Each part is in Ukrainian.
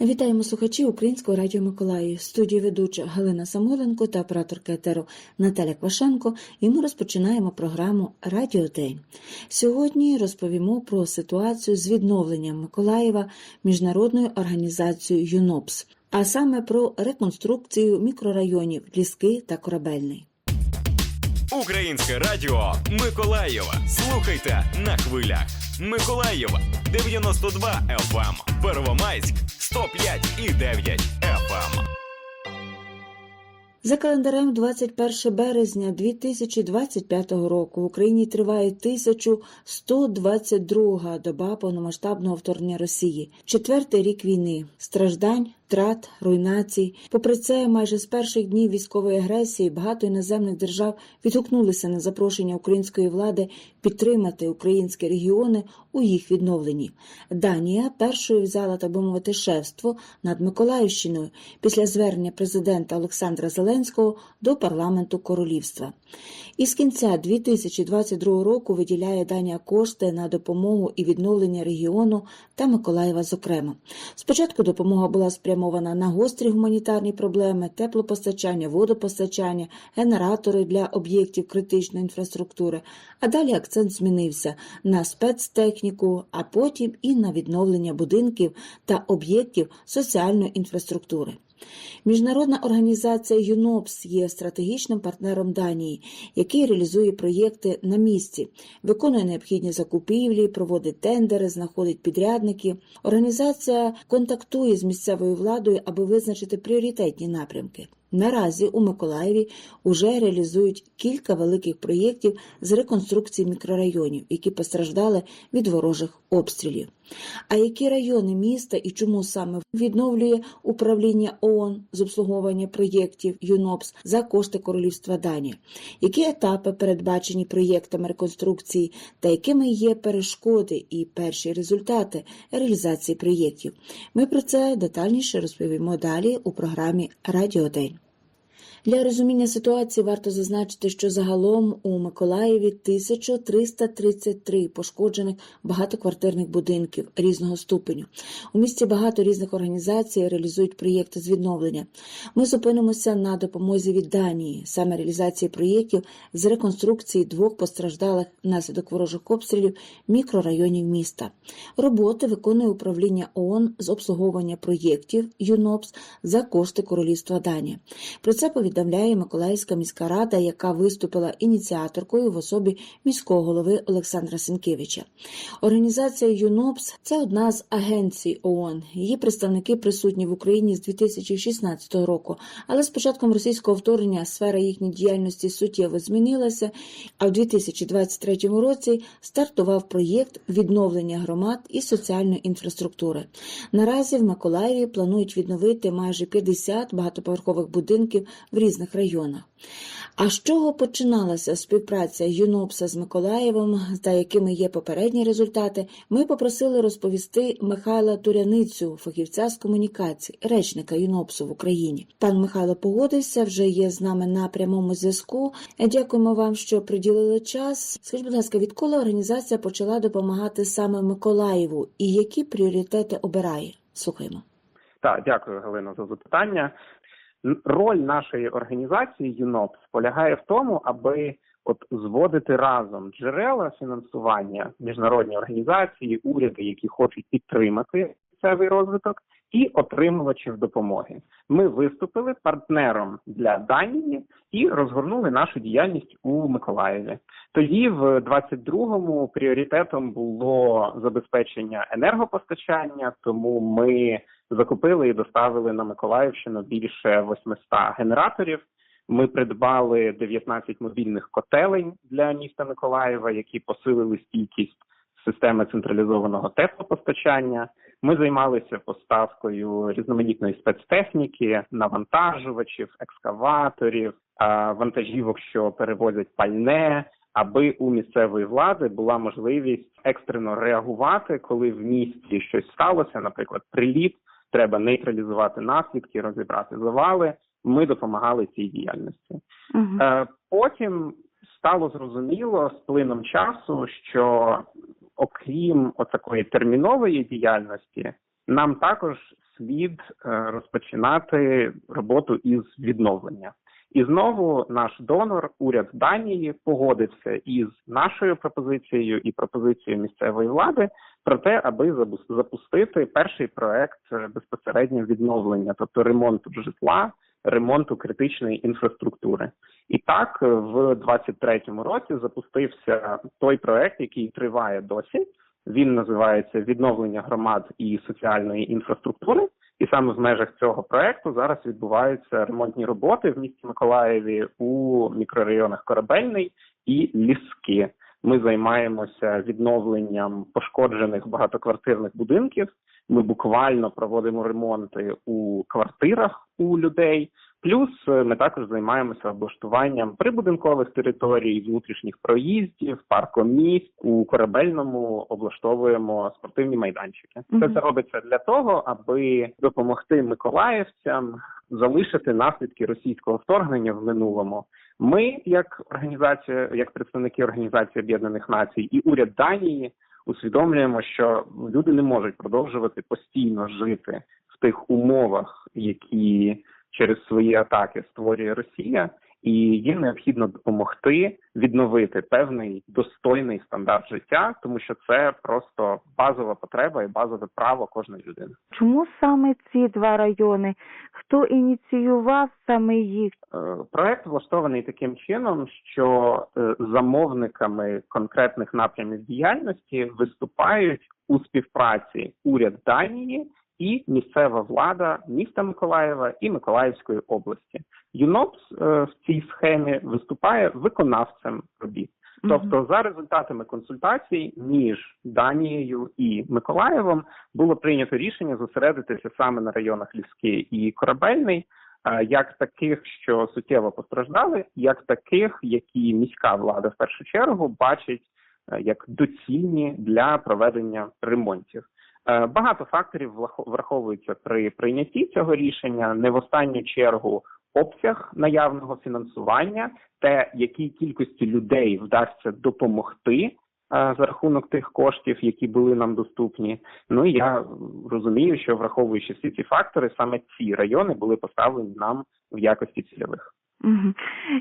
Вітаємо слухачі Українського радіо Миколаїв. Студії ведуча Галина Самойленко та операторка етеру Наталя Квашенко. І ми розпочинаємо програму Радіо День. Сьогодні розповімо про ситуацію з відновленням Миколаєва міжнародною організацією ЮНОПС, а саме про реконструкцію мікрорайонів Ліски та Корабельний. Українське радіо Миколаєва. Слухайте на хвилях. Миколаєва 92 FM, Первомайськ 105 і 9 FM. За календарем 21 березня 2025 року в Україні триває 1122 доба повномасштабного вторгнення Росії, четвертий рік війни, страждань, втрат, руйнацій. Попри це, майже з перших днів військової агресії багато іноземних держав відгукнулися на запрошення української влади підтримати українські регіони у їх відновленні. Данія першою взяла, так би мовити, шефство над Миколаївщиною після звернення президента Олександра Зеленського до парламенту королівства. І з кінця 2022 року виділяє Данія кошти на допомогу і відновлення регіону та Миколаєва, зокрема. Спочатку допомога була спрямована на гострі гуманітарні проблеми, теплопостачання, водопостачання, генератори для об'єктів критичної інфраструктури. А далі акцент змінився на спецтехніку, а потім і на відновлення будинків та об'єктів соціальної інфраструктури. Міжнародна організація ЮНОПС є стратегічним партнером Данії, який реалізує проєкти на місці, виконує необхідні закупівлі, проводить тендери, знаходить підрядників. Організація контактує з місцевою владою, аби визначити пріоритетні напрямки. Наразі у Миколаєві уже реалізують кілька великих проєктів з реконструкції мікрорайонів, які постраждали від ворожих обстрілів. А які райони міста і чому саме відновлює управління ООН з обслуговування проєктів ЮНОПС за кошти Королівства Данії? Які етапи передбачені проєктами реконструкції та якими є перешкоди і перші результати реалізації проєктів? Ми про це детальніше розповімо далі у програмі Радіодень. Для розуміння ситуації варто зазначити, що загалом у Миколаєві 1333 пошкоджених багатоквартирних будинків різного ступеню. У місті багато різних організацій реалізують проєкти з відновлення. Ми зупинимося на допомозі від Данії, саме реалізації проєктів з реконструкції двох постраждалих внаслідок ворожих обстрілів мікрорайонів міста. Роботи виконує управління ООН з обслуговування проєктів ЮНОПС за кошти Королівства Данії. Про це повідомляє Миколаївська міська рада, яка виступила ініціаторкою в особі міського голови Олександра Сенкевича. Організація ЮНОПС це одна з агенцій ООН. Її представники присутні в Україні з 2016 року, але з початком російського вторгнення сфера їхньої діяльності суттєво змінилася. А в 2023 році стартував проєкт відновлення громад і соціальної інфраструктури. Наразі в Миколаєві планують відновити майже 50 багатоповерхових будинків в різних районах. А з чого починалася співпраця ЮНОПСа з Миколаєвом та якими є попередні результати, ми попросили розповісти Михайла Туряницю, фахівця з комунікацій, речника ЮНОПСу в Україні. Пан Михайло погодився, вже є з нами на прямому зв'язку. Дякуємо вам, що приділили час. Скажіть, будь ласка, відколи організація почала допомагати саме Миколаєву і які пріоритети обирає? Слухаємо. Так, дякую, Галина, за запитання. Роль нашої організації ЮНОПС полягає в тому, аби от зводити разом джерела фінансування міжнародні організації, уряди, які хочуть підтримати місцевий розвиток, і отримувачів допомоги. Ми виступили партнером для Данії і розгорнули нашу діяльність у Миколаєві. Тоді, в 22-му, пріоритетом було забезпечення енергопостачання, тому ми закупили і доставили на Миколаївщину більше 800 генераторів. Ми придбали 19 мобільних котелень для міста Миколаєва, які посилили стійкість системи централізованого теплопостачання. Ми займалися поставкою різноманітної спецтехніки, навантажувачів, екскаваторів, вантажівок, що перевозять пальне, аби у місцевої влади була можливість екстрено реагувати, коли в місті щось сталося, наприклад, приліт, треба нейтралізувати наслідки, розібрати завали. Ми допомагали цій діяльності. Е, Потім стало зрозуміло з плином часу, що окрім отакої термінової діяльності, нам також слід е, розпочинати роботу із відновлення. І знову наш донор, уряд Данії, погодився із нашою пропозицією і пропозицією місцевої влади про те, аби запустити перший проект е, безпосередньо відновлення, тобто ремонту житла, ремонту критичної інфраструктури. І так е, в 23-му році запустився той проект, який триває досі. Він називається відновлення громад і соціальної інфраструктури. І саме в межах цього проекту зараз відбуваються ремонтні роботи в місті Миколаєві у мікрорайонах Корабельний і Ліски. Ми займаємося відновленням пошкоджених багатоквартирних будинків. Ми буквально проводимо ремонти у квартирах у людей. Плюс е, ми також займаємося облаштуванням прибудинкових територій, внутрішніх проїздів, паркомість. У корабельному облаштовуємо спортивні майданчики. Це Мгм. все робиться для того, аби допомогти миколаївцям залишити наслідки російського вторгнення в минулому. Ми, як організація, як представники Організації Об'єднаних Націй і уряд Данії, усвідомлюємо, що люди не можуть продовжувати постійно жити в тих умовах, які через свої атаки створює Росія, і їм необхідно допомогти відновити певний достойний стандарт життя, тому що це просто базова потреба і базове право кожної людини. Чому саме ці два райони? Хто ініціював саме їх? Е, Проект влаштований таким чином, що е, замовниками конкретних напрямів діяльності виступають у співпраці уряд Данії і місцева влада міста Миколаєва і Миколаївської області. ЮНОПС е, в цій схемі виступає виконавцем робіт. Тобто, за результатами консультацій між Данією і Миколаєвом було прийнято рішення зосередитися саме на районах Ліски і Корабельний, е, як таких, що суттєво постраждали, як таких, які міська влада в першу чергу бачить е, як доцільні для проведення ремонтів. Е, Багато факторів враховуються при прийнятті цього рішення, не в останню чергу обсяг наявного фінансування, те, якій кількості людей вдасться допомогти е, за рахунок тих коштів, які були нам доступні. Ну і я розумію, що враховуючи всі ці фактори, саме ці райони були поставлені нам в якості цільових.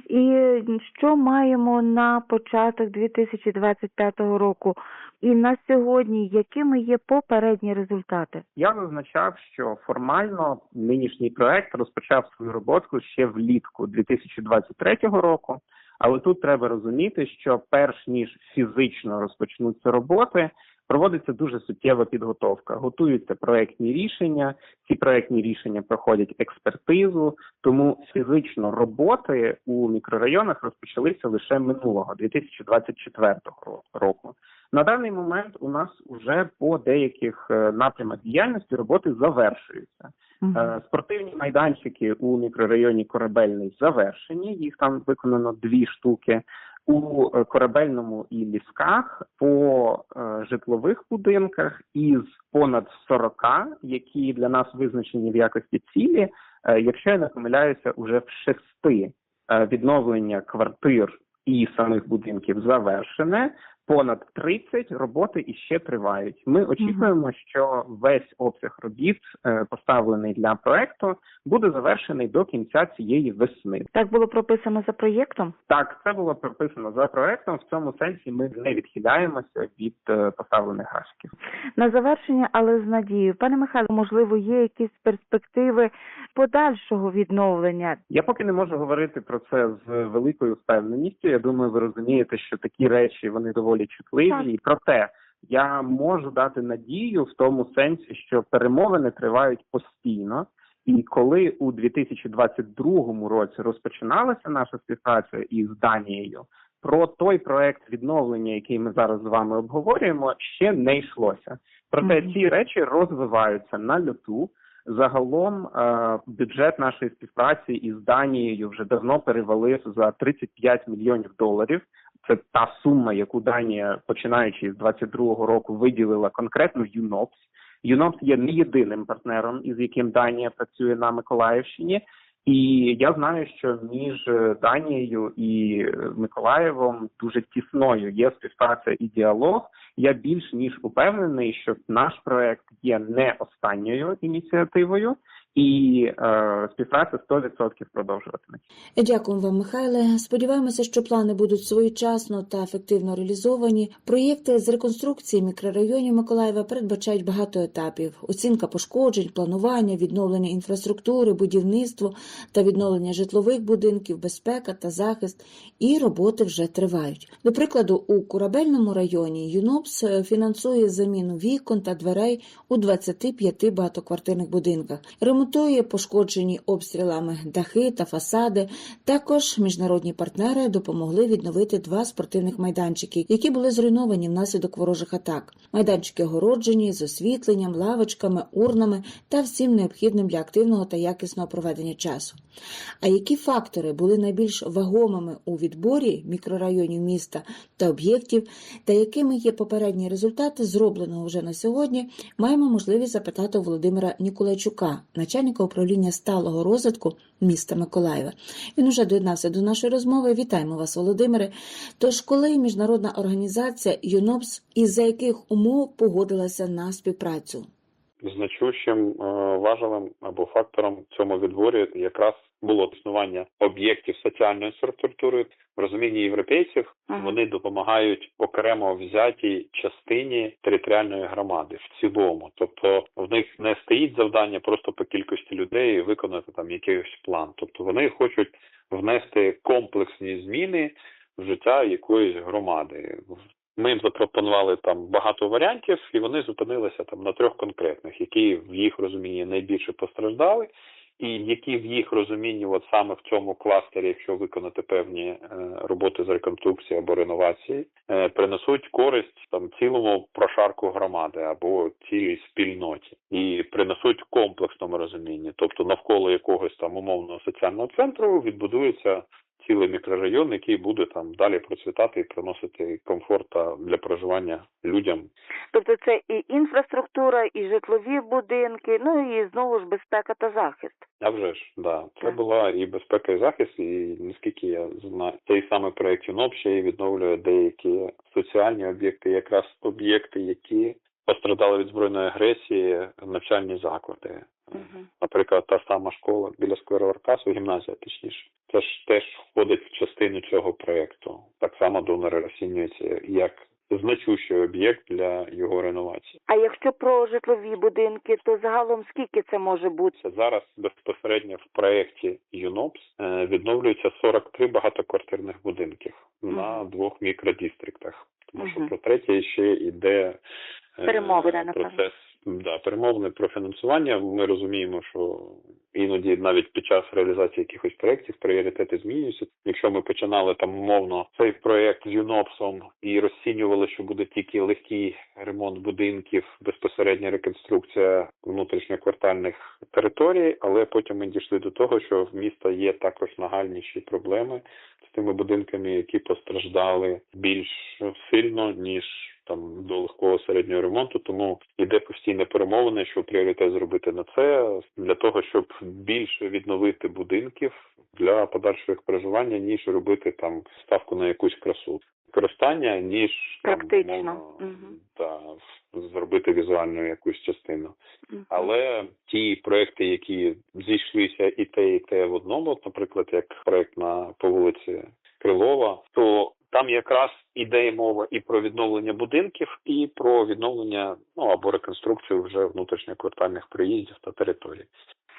І що маємо на початок 2025 року? І на сьогодні якими є попередні результати? Я зазначав, що формально нинішній проект розпочав свою роботу ще влітку 2023 року. Але тут треба розуміти, що перш ніж фізично розпочнуться роботи, проводиться дуже суттєва підготовка. Готуються проектні рішення. Ці проектні рішення проходять експертизу. Тому фізично роботи у мікрорайонах розпочалися лише минулого 2024 ро- року. На даний момент у нас уже по деяких е, напрямах діяльності роботи завершуються. Е, Спортивні майданчики у мікрорайоні Корабельний завершені. Їх там виконано дві штуки. У е, корабельному і лісках по е, житлових будинках із понад 40, які для нас визначені в якості цілі, е, якщо я не помиляюся, уже в шести відновлення квартир і самих будинків завершене. Понад 30 роботи іще тривають. Ми очікуємо, що весь обсяг робіт, е, поставлений для проекту, буде завершений до кінця цієї весни. Так було прописано за проєктом? Так, це було прописано за проектом. В цьому сенсі ми не відхиляємося від е, поставлених графіків. На завершення, але з надією. Пане Михайло, можливо, є якісь перспективи подальшого відновлення? Я поки не можу говорити про це з великою впевненістю. Я думаю, ви розумієте, що такі речі вони доволі чутливі. Так. Проте я можу дати надію в тому сенсі, що перемовини тривають постійно. І коли у 2022 році розпочиналася наша співпраця із Данією, про той проект відновлення, який ми зараз з вами обговорюємо, ще не йшлося. Проте Мгм. ці речі розвиваються на льоту. Загалом е, бюджет нашої співпраці із Данією вже давно перевалив за 35 мільйонів доларів. Це та сума, яку Данія, починаючи з 22-го року, виділила конкретно ЮНОПС. ЮНОПС є не єдиним партнером, із яким Данія працює на Миколаївщині. І я знаю, що між Данією і Миколаєвом дуже тісною є співпраця і діалог. Я більш ніж упевнений, що наш проект є не останньою ініціативою, і е, співпраця 100% продовжуватиметься. Дякую вам, Михайле. Сподіваємося, що плани будуть своєчасно та ефективно реалізовані. Проєкти з реконструкції мікрорайонів Миколаєва передбачають багато етапів: оцінка пошкоджень, планування, відновлення інфраструктури, будівництво та відновлення житлових будинків, безпека та захист. І роботи вже тривають. До прикладу, у корабельному районі ЮНОПС фінансує заміну вікон та дверей у 25 багатоквартирних будинках. Ремонтує пошкоджені обстрілами дахи та фасади. Також міжнародні партнери допомогли відновити два спортивних майданчики, які були зруйновані внаслідок ворожих атак. Майданчики огороджені з освітленням, лавочками, урнами та всім необхідним для активного та якісного проведення часу. А які фактори були найбільш вагомими у відборі мікрорайонів міста та об'єктів, та якими є попередні результати зробленого вже на сьогодні, маємо можливість запитати у Володимира Ніколайчука, управління сталого розвитку міста Миколаєва. Він уже доєднався до нашої розмови. Вітаємо вас, Володимире. Тож, коли міжнародна організація ЮНОПС і за яких умов погодилася на співпрацю? Значущим важливим важелем або фактором цьому відборі якраз було існування об'єктів соціальної інфраструктури в розумінні європейців. Ага. Вони допомагають окремо взятій частині територіальної громади в цілому. Тобто в них не стоїть завдання просто по кількості людей виконати там якийсь план. Тобто вони хочуть внести комплексні зміни в життя якоїсь громади. Ми їм запропонували там багато варіантів, і вони зупинилися там на трьох конкретних, які в їх розумінні найбільше постраждали, і які в їх розумінні, от саме в цьому кластері, якщо виконати певні е, роботи з реконструкції або реновації, е, принесуть користь там цілому прошарку громади або цілій спільноті, і принесуть комплексному розумінні, тобто навколо якогось там умовного соціального центру відбудується цілий мікрорайон, який буде там далі процвітати і приносити комфорт для проживання людям. Тобто це і інфраструктура, і житлові будинки, ну і знову ж безпека та захист. А вже ж, да, це Так. була і безпека, і захист, і наскільки я знаю, цей саме проект ЮНОП ще й відновлює деякі соціальні об'єкти, якраз об'єкти, які пострадали від збройної агресії, навчальні заклади. Угу. Наприклад, та сама школа біля скверу Аркасу, гімназія точніше. Це ж теж входить в частину цього проекту. Так само донори розцінюються як значущий об'єкт для його реновації. А якщо про житлові будинки, то загалом скільки це може бути? Зараз безпосередньо в проєкті ЮНОПС е, відновлюється 43 багатоквартирних будинків на двох мікродістріктах. Тому що про третє ще йде Перемовина, Перемовини, напевно. процес да, перемовини про фінансування. Ми розуміємо, що іноді навіть під час реалізації якихось проєктів пріоритети змінюються. Якщо ми починали там умовно цей проєкт з ЮНОПСом і розцінювали, що буде тільки легкий ремонт будинків, безпосередня реконструкція внутрішньоквартальних територій, але потім ми дійшли до того, що в міста є також нагальніші проблеми з тими будинками, які постраждали більш сильно ніж там до легкого середнього ремонту, тому іде постійне перемовини, що пріоритет зробити на це для того, щоб більше відновити будинків для подальшого їх проживання, ніж робити там ставку на якусь красу. Використання, ніж там, Практично. умовно, Мгм. та зробити візуальну якусь частину. Мгм. Але ті проекти, які зійшлися і те, і те в одному, наприклад, як проект на по вулиці Крилова, то там якраз іде мова і про відновлення будинків, і про відновлення ну або реконструкцію вже внутрішньоквартальних приїздів та територій.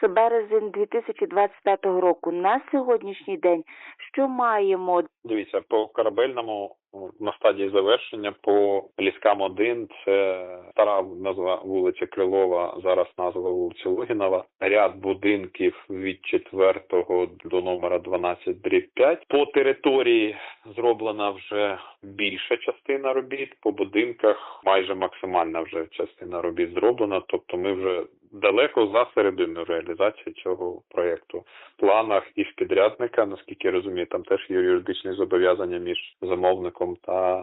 Це березень 2025 року. На сьогоднішній день що маємо? Дивіться, по корабельному на стадії завершення, по ліскам 1 це стара назва вулиця Крилова, зараз назва вулиці Логінова. Ряд будинків від 4 до номера 12 дріб 5. По території зроблена вже більша частина робіт. По будинках майже максимальна вже частина робіт зроблена. Тобто ми вже далеко за середину реалізації цього проєкту планах і в підрядника, наскільки я розумію, там теж є юридичні зобов'язання між замовником та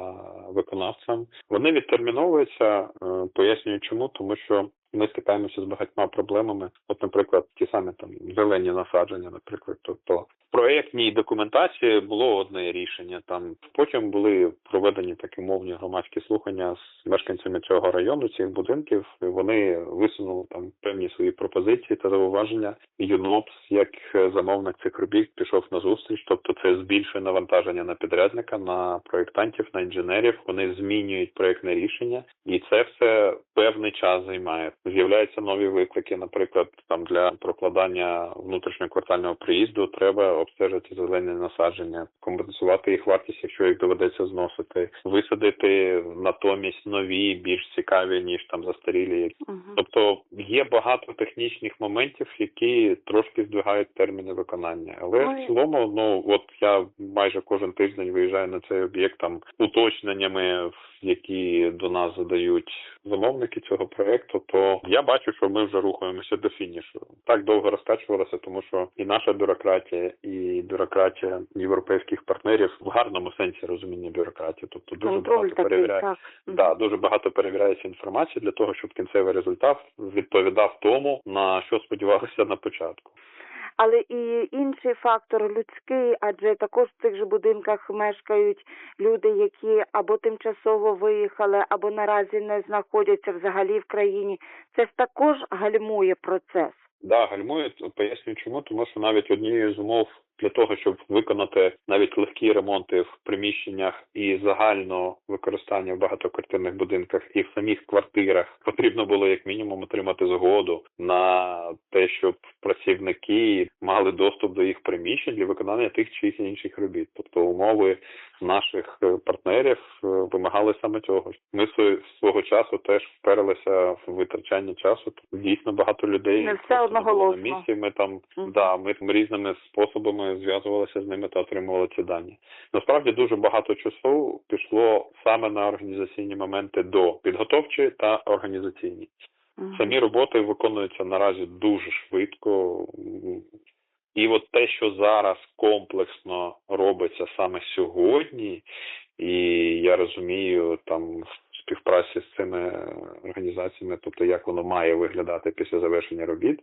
виконавцем. Вони відтерміновуються. е, Пояснюю, чому тому, що ми стикаємося з багатьма проблемами. От, наприклад, ті самі там зелені насадження, наприклад, тобто в проєктній документації було одне рішення. Там потім були проведені такі мовні громадські слухання з мешканцями цього району, цих будинків. І Вони висунули там певні свої пропозиції та зауваження. ЮНОПС, як замовник цих робіт, пішов на зустріч. Тобто, це збільшує навантаження на підрядника, на проєктантів, на інженерів. Вони змінюють проєктне рішення, і це все певний час займає. З'являються нові виклики. Наприклад, там для прокладання внутрішньоквартального приїзду треба обстежити зелені насадження, компенсувати їх вартість, якщо їх доведеться зносити, висадити натомість нові, більш цікаві ніж там застарілі. Мгм. Тобто є багато технічних моментів, які трошки здвигають терміни виконання. Але Ну, і- в цілому, ну от я майже кожен тиждень виїжджаю на цей об'єкт там уточненнями, які до нас задають замовники цього проекту. То я бачу, що ми вже рухаємося до фінішу. Так довго розкачувалося, тому що і наша бюрократія, і бюрократія європейських партнерів в гарному сенсі розуміння бюрократії. Тобто дуже Контроль багато такий, перевіряє. так. Да, дуже багато перевіряється інформація для того, щоб кінцевий результат відповідав тому, на що сподівалися на початку. Але і інший фактор людський, адже також в цих же будинках мешкають люди, які або тимчасово виїхали, або наразі не знаходяться взагалі в країні. Це ж також гальмує процес. Да, гальмує Пояснюю чому, тому що навіть однією з умов для того, щоб виконати навіть легкі ремонти в приміщеннях і загального використання в багатоквартирних будинках і в самих квартирах, потрібно було як мінімум отримати згоду на те, щоб працівники мали доступ до їх приміщень для виконання тих чи інших робіт. Тобто умови наших е, партнерів е, вимагали саме цього. Ми сво- свого часу теж вперлися в витрачання часу. Дійсно багато людей Не все не на місці. Ми там Мгм. да, ми різними способами зв'язувалися з ними та отримували ці дані. Насправді дуже багато часу пішло саме на організаційні моменти до підготовчі та організаційні. Самі роботи виконуються наразі дуже швидко. І от те, що зараз комплексно робиться саме сьогодні, і я розумію там в співпраці з цими організаціями, тобто як воно має виглядати після завершення робіт,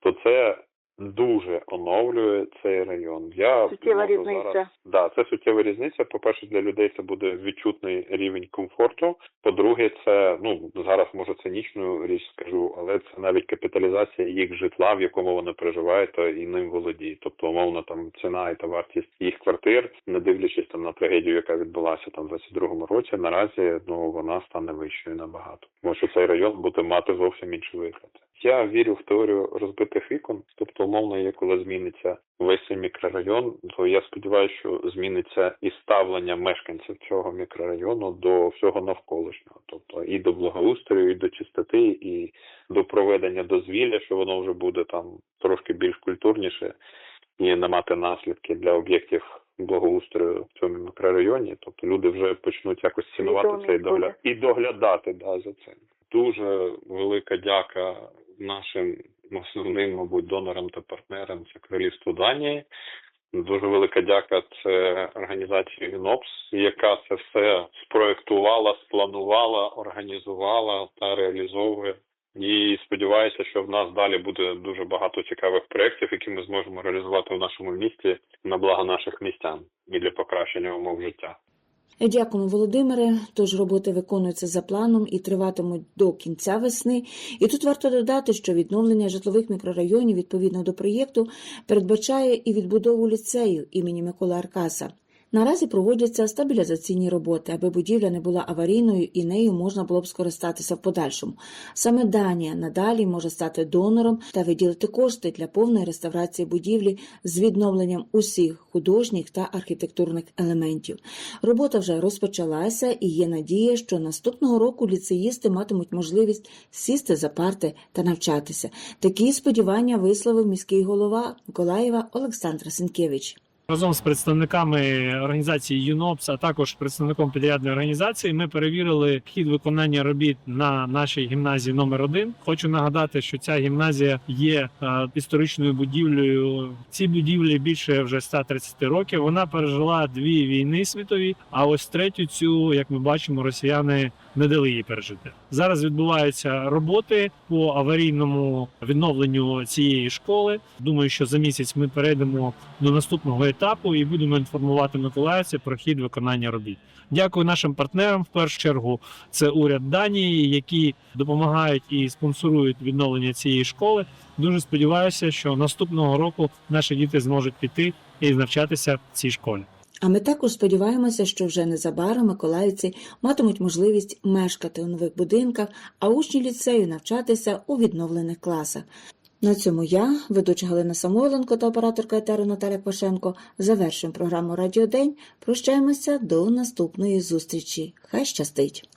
то це дуже оновлює цей район. Я Суттєва різниця. Зараз... Да, це суттєва різниця. По-перше, для людей це буде відчутний рівень комфорту. По-друге, це ну зараз може цинічну річ скажу, але це навіть капіталізація їх житла, в якому вони проживають та і ним володіють. Тобто, умовно, там ціна і та вартість їх квартир, не дивлячись там на трагедію, яка відбулася там в 22-му році, наразі ну вона стане вищою набагато. Тому що цей район буде мати зовсім інші витрати. Я вірю в теорію розбитих вікон, тобто умовно, є коли зміниться весь цей мікрорайон, то я сподіваюся, що зміниться і ставлення мешканців цього мікрорайону до всього навколишнього, тобто і до благоустрою, і до чистоти, і до проведення дозвілля, що воно вже буде там трошки більш культурніше і не мати наслідки для об'єктів благоустрою в цьому мікрорайоні. Тобто люди вже почнуть якось цінувати це і доглядати да, за цим. Дуже велика дяка нашим основним, мабуть, донорам та партнерам це Королівство Данії. Дуже велика дяка це організації ЮНОПС, яка це все спроектувала, спланувала, організувала та реалізовує. І сподіваюся, що в нас далі буде дуже багато цікавих проєктів, які ми зможемо реалізувати в нашому місті на благо наших містян і для покращення умов життя. Дякуємо, Володимире. Тож роботи виконуються за планом і триватимуть до кінця весни. І тут варто додати, що відновлення житлових мікрорайонів відповідно до проєкту передбачає і відбудову ліцею імені Миколи Аркаса. Наразі проводяться стабілізаційні роботи, аби будівля не була аварійною і нею можна було б скористатися в подальшому. Саме Данія надалі може стати донором та виділити кошти для повної реставрації будівлі з відновленням усіх художніх та архітектурних елементів. Робота вже розпочалася і є надія, що наступного року ліцеїсти матимуть можливість сісти за парти та навчатися. Такі сподівання висловив міський голова Миколаєва Олександр Сенкевич. Разом з представниками організації ЮНОПС, а також представником підрядної організації, ми перевірили хід виконання робіт на нашій гімназії номер 1 Хочу нагадати, що ця гімназія є е, історичною будівлею. Цій будівлі більше вже 130 років. Вона пережила дві війни світові. А ось третю цю, як ми бачимо, росіяни не дали їй пережити. Зараз відбуваються роботи по аварійному відновленню цієї школи. Думаю, що за місяць ми перейдемо до наступного етапу і будемо інформувати миколаївців про хід виконання робіт. Дякую нашим партнерам. В першу чергу це уряд Данії, які допомагають і спонсорують відновлення цієї школи. Дуже сподіваюся, що наступного року наші діти зможуть піти і навчатися в цій школі. А ми також сподіваємося, що вже незабаром миколаївці матимуть можливість мешкати у нових будинках, а учні ліцею навчатися у відновлених класах. На цьому я, ведуча Галина Самойленко та операторка етеру Наталя Пашенко, завершуємо програму Радіодень. Прощаємося до наступної зустрічі. Хай щастить!